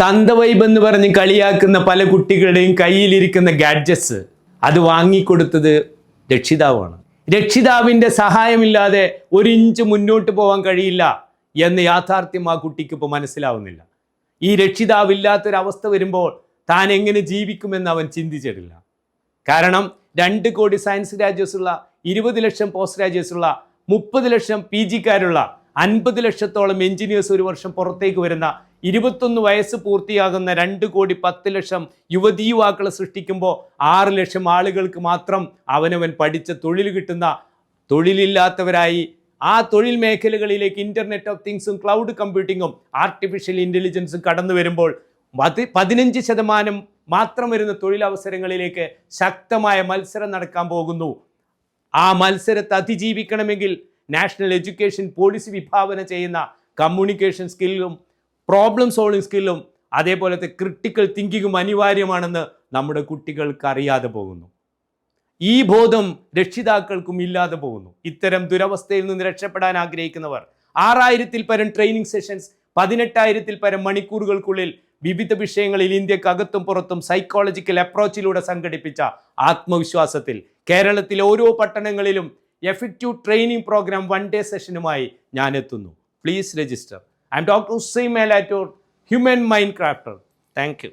തന്തവൈബ് എന്ന് പറഞ്ഞ് കളിയാക്കുന്ന പല കുട്ടികളുടെയും കയ്യിലിരിക്കുന്ന ഗാഡ്ജറ്റ്സ് അത് വാങ്ങിക്കൊടുത്തത് രക്ഷിതാവാണ്. രക്ഷിതാവിന്റെ സഹായമില്ലാതെ ഒരു ഇഞ്ച് മുന്നോട്ട് പോകാൻ കഴിയില്ല എന്ന് യാഥാർത്ഥ്യം ആ കുട്ടിക്ക് ഇപ്പോൾ മനസ്സിലാവുന്നില്ല. ഈ രക്ഷിതാവില്ലാത്തൊരവസ്ഥ വരുമ്പോൾ താൻ എങ്ങനെ ജീവിക്കുമെന്ന് അവൻ ചിന്തിച്ചിട്ടില്ല. കാരണം രണ്ട് കോടി സയൻസ് ഗ്രാജുവേഴ്സ് ഉള്ള ഇരുപത് ലക്ഷം പോസ്റ്റ് ഗ്രാജുവേഴ്സ് ഉള്ള മുപ്പത് ലക്ഷം പി ജിക്കാരുള്ള അൻപത് ലക്ഷത്തോളം എഞ്ചിനീയേഴ്സ് ഒരു വർഷം പുറത്തേക്ക് വരുന്ന ഇരുപത്തൊന്ന് വയസ്സ് പൂർത്തിയാകുന്ന രണ്ട് കോടി പത്ത് ലക്ഷം യുവതീ യുവാക്കളെ സൃഷ്ടിക്കുമ്പോൾ ആറ് ലക്ഷം ആളുകൾക്ക് മാത്രം അവനവൻ പഠിച്ച തൊഴിൽ കിട്ടുന്ന തൊഴിലില്ലാത്തവരായി ആ തൊഴിൽ മേഖലകളിലേക്ക് ഇന്റർനെറ്റ് ഓഫ് തിങ്സും ക്ലൗഡ് കമ്പ്യൂട്ടിങ്ങും ആർട്ടിഫിഷ്യൽ ഇന്റലിജൻസും കടന്നു വരുമ്പോൾ പതി- പതിനഞ്ച് ശതമാനം മാത്രം വരുന്ന തൊഴിലവസരങ്ങളിലേക്ക് ശക്തമായ മത്സരം നടക്കാൻ പോകുന്നു. ആ മത്സരത്തെ അതിജീവിക്കണമെങ്കിൽ നാഷണൽ എഡ്യൂക്കേഷൻ പോളിസി വിഭാവന ചെയ്യുന്ന കമ്മ്യൂണിക്കേഷൻ സ്കില്ലും പ്രോബ്ലം സോൾവിങ് സ്കില്ലും അതേപോലത്തെ ക്രിട്ടിക്കൽ തിങ്കിങ്ങും അനിവാര്യമാണെന്ന് നമ്മുടെ കുട്ടികൾക്ക് അറിയാതെ പോകുന്നു. ഈ ബോധം രക്ഷിതാക്കൾക്കും ഇല്ലാതെ പോകുന്നു. ഇത്തരം ദുരവസ്ഥയിൽ നിന്ന് രക്ഷപ്പെടാൻ ആഗ്രഹിക്കുന്നവർ ആറായിരത്തിൽ പരം ട്രെയിനിങ് സെഷൻസ് പതിനെട്ടായിരത്തിൽ പരം മണിക്കൂറുകൾക്കുള്ളിൽ വിവിധ വിഷയങ്ങളിൽ ഇന്ത്യക്കകത്തും പുറത്തും സൈക്കോളജിക്കൽ അപ്രോച്ചിലൂടെ സംഘടിപ്പിച്ച ആത്മവിശ്വാസത്തിൽ കേരളത്തിലെ ഓരോ പട്ടണങ്ങളിലും effective training programme one day സെഷനുമായി ഞാൻ എത്തുന്നു please register. I'm doctor Hussain Melattur human mind crafter. Thank you.